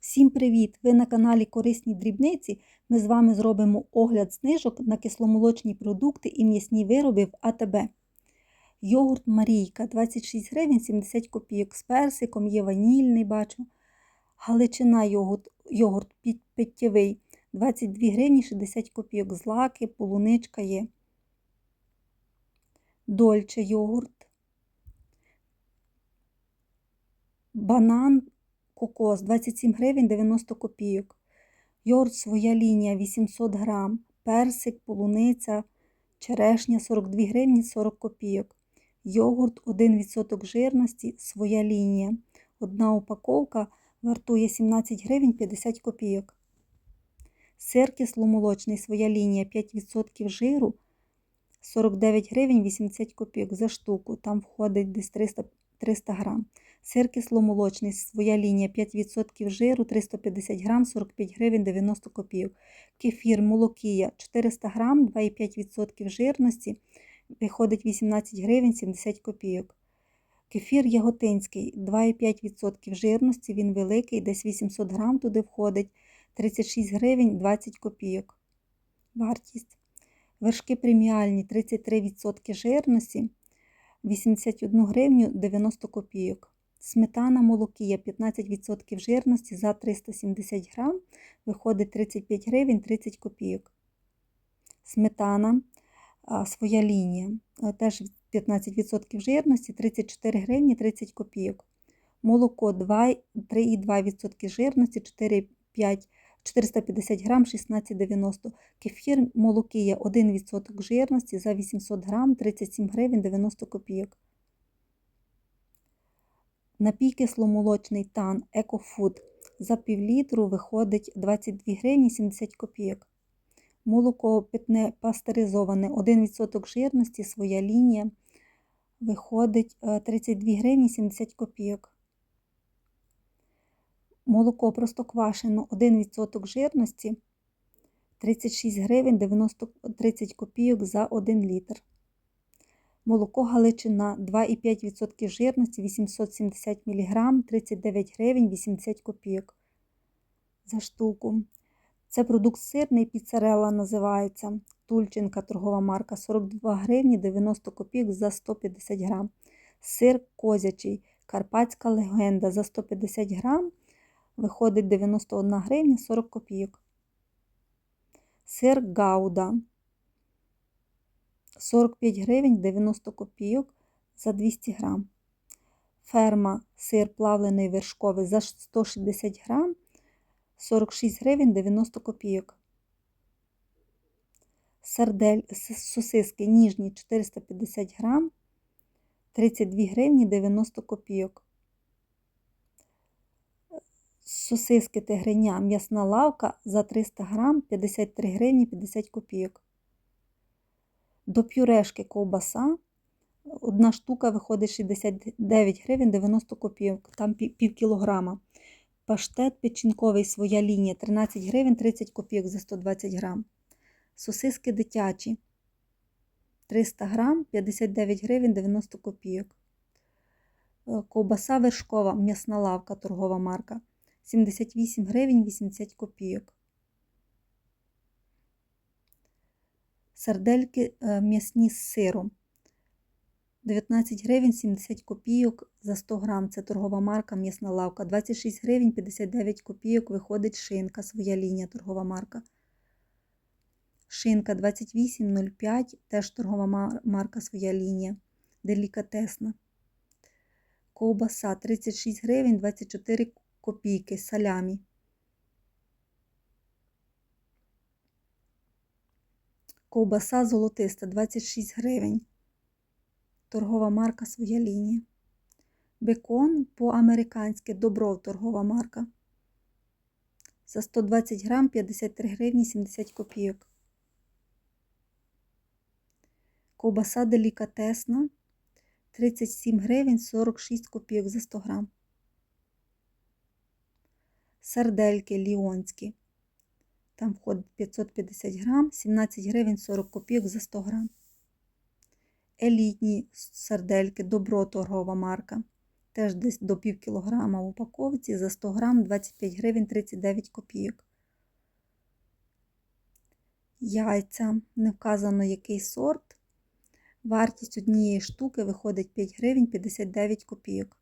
Всім привіт! Ви на каналі Корисні дрібниці. Ми з вами зробимо огляд знижок на кисломолочні продукти і м'ясні вироби в АТБ. Йогурт Марійка 26 гривень 70 копійок з персиком, є ванільний, бачу. Галичина йогурт, йогурт питтєвий 22 гривні 60 копійок. Злаки, полуничка є. Дольче йогурт. Банан кокос 27 гривень 90 копійок. Йогурт своя лінія 800 грам. Персик, полуниця, черешня 42 гривні 40 копійок. Йогурт 1% жирності, своя лінія. Одна упаковка вартує 17 гривень 50 копійок. Сир кисломолочний, своя лінія 5% жиру 49 гривень 80 копійок за штуку. Там входить десь 300, 300 грам. Сир кисломолочний, своя лінія 5% жиру, 350 грам, 45 гривень 90 копійок. Кефір молокія 400 грам, 2,5% жирності, виходить 18 гривень 70 копійок. Кефір яготинський 2,5% жирності, він великий, десь 800 грам туди входить, 36 гривень 20 копійок. Вартість. Вершки преміальні 33% жирності, 81 гривню 90 копійок. Сметана молокія 15% жирності за 370 грам, виходить 35 гривень 30 копійок. Сметана своя лінія, теж 15% жирності, 34 гривні 30 копійок. Молоко 3,2% жирності, 4,5 450 грам 16,90. Кефір молокія 1% жирності за 800 грам 37 гривень 90 копійок. Напій кисломолочний тан Екофуд за півлітру виходить 22 гривні 70 копійок. Молоко питне пастеризоване 1% жирності, своя лінія виходить 32 гривні 70 копійок. Молоко простоквашино 1% жирності 36 гривень 90 30 копійок за 1 літр. Молоко Галичина 2,5% жирності 870 мг 39 гривень 80 копійок за штуку. Це продукт сирний, піцерела називається. Тульченка торгова марка 42 гривні 90 копійок за 150 грам. Сир козячий, Карпатська легенда за 150 грам виходить 91 гривня 40 копійок. Сир Гауда 45 гривень 90 копійок за 200 грам. Ферма сир плавлений вершковий за 160 грам 46 гривень 90 копійок. Сардель, сосиски ніжні 450 грам 32 гривні 90 копійок. Сосиски тигриня м'ясна лавка за 300 грам 53 гривні 50 копійок. До пюрешки ковбаса. Одна штука виходить 69 гривень 90 копійок, там пів кілограма. Паштет печінковий своя лінія 13 гривень 30 копійок за 120 грам. Сосиски дитячі 300 грам 59 гривень 90 копійок. Ковбаса вершкова, м'ясна лавка, торгова марка 78 гривень 80 копійок. Сардельки м'ясні з сиром 19 гривень 70 копійок за 100 грам. Це торгова марка м'ясна лавка. 26 гривень 59 копійок виходить шинка, своя лінія торгова марка. Шинка 28,05, теж торгова марка своя лінія. Делікатесна. Ковбаса 36 гривень 24 копійки салямі. Ковбаса золотиста 26 гривень. Торгова марка своя лінія. Бекон по-американськи добров торгова марка. За 120 грам 53 гривні 70 копійок. Ковбаса делікатесна 37 гривень 46 копійок за 100 грам. Сардельки ліонські. Там входить 550 грам, 17 гривень 40 копійок за 100 грам. Елітні сардельки, добро торгова марка теж десь до пів кілограма в упаковці, за 100 грам 25 гривень 39 копійок. Яйця, не вказано який сорт. Вартість однієї штуки виходить 5 гривень 59 копійок.